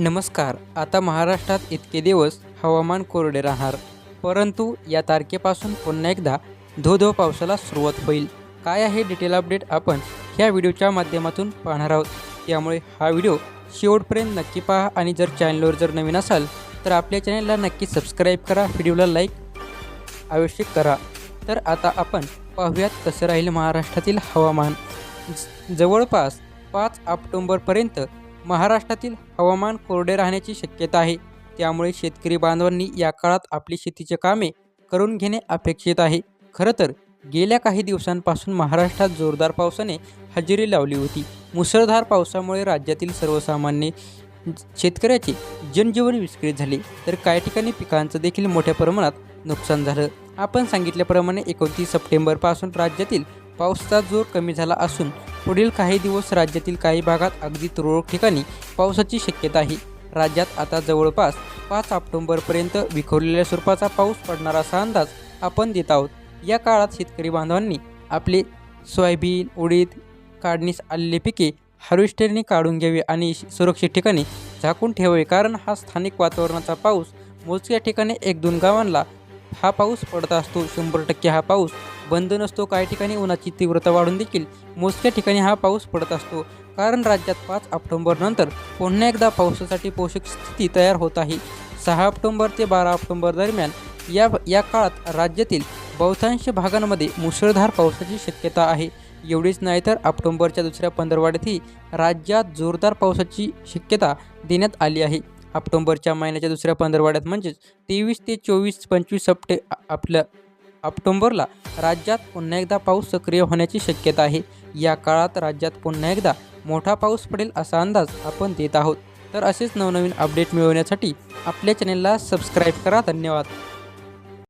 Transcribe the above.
नमस्कार. आता महाराष्ट्रात इतके दिवस हवामान कोरडे राहणार. परंतु या तारखेपासून पुन्हा एकदा धो धो पावसाला सुरुवात होईल. काय आहे डिटेल अपडेट आपण ह्या व्हिडिओच्या माध्यमातून पाहणार आहोत. त्यामुळे हा व्हिडिओ शेवटपर्यंत नक्की पहा आणि जर चॅनलवर जर नवीन असाल तर आपल्या चॅनलला नक्की सबस्क्राईब करा व्हिडिओला लाईक आवश्यक करा. तर आता आपण पाहूयात कसं राहील महाराष्ट्रातील हवामान. ज- जवळपास पाच ऑक्टोंबरपर्यंत महाराष्ट्रातील हवामान कोरडे राहण्याची शक्यता आहे. त्यामुळे शेतकरी बांधवांनी या काळात आपली शेतीची कामे करून घेणे अपेक्षित आहे. खरं तर गेल्या काही दिवसांपासून महाराष्ट्रात जोरदार पावसाने हजेरी लावली होती. मुसळधार पावसामुळे राज्यातील सर्वसामान्य शेतकऱ्याचे जनजीवन विस्कळीत झाले. तर काही ठिकाणी पिकांचं देखील मोठ्या प्रमाणात नुकसान झालं. आपण सांगितल्याप्रमाणे एकोणतीस सप्टेंबरपासून राज्यातील पावसाचा जोर कमी झाला असून पुढील काही दिवस राज्यातील काही भागात अगदी तुरळक ठिकाणी पावसाची शक्यता आहे. राज्यात आता जवळपास पाच ऑक्टोंबरपर्यंत विखुरलेल्या स्वरूपाचा पाऊस पडणार असा अंदाज आपण देत आहोत. या काळात शेतकरी बांधवांनी आपले सोयाबीन उडीद काढणीस आलेली पिके हार्वेस्टरने काढून घ्यावे आणि सुरक्षित ठिकाणी झाकून ठेवावे. कारण हा स्थानिक वातावरणाचा पाऊस मोजक्या ठिकाणी एक दोन गावांना हा पाऊस पडत असतो. शंभर टक्के हा पाऊस बंद नसतो काही ठिकाणी उन्हाची तीव्रता वाढून देखील मोजक्या ठिकाणी हा पाऊस पडत असतो. कारण राज्यात पाच ऑक्टोंबरनंतर पुन्हा एकदा पावसासाठी पोषक स्थिती तयार होत आहे. सहा ऑक्टोंबर ते बारा ऑक्टोंबर दरम्यान या या काळात राज्यातील बहुतांश भागांमध्ये मुसळधार पावसाची शक्यता आहे. एवढीच नाही तर ऑक्टोंबरच्या दुसऱ्या पंधरवाड्यातही राज्यात जोरदार पावसाची शक्यता देण्यात आली आहे. ऑक्टोंबरच्या महिन्याच्या दुसऱ्या पंधरवाड्यात म्हणजेच तेवीस ते चोवीस पंचवीस सप्टे आपल्या ऑक्टोंबरला राज्यात पुन्हा एकदा पाऊस सक्रिय होण्याची शक्यता आहे. या काळात राज्यात पुन्हा एकदा मोठा पाऊस पडेल असा अंदाज आपण देत आहोत. तर असेच नवनवीन अपडेट मिळवण्यासाठी आपल्या चॅनेलला सबस्क्राईब करा. धन्यवाद.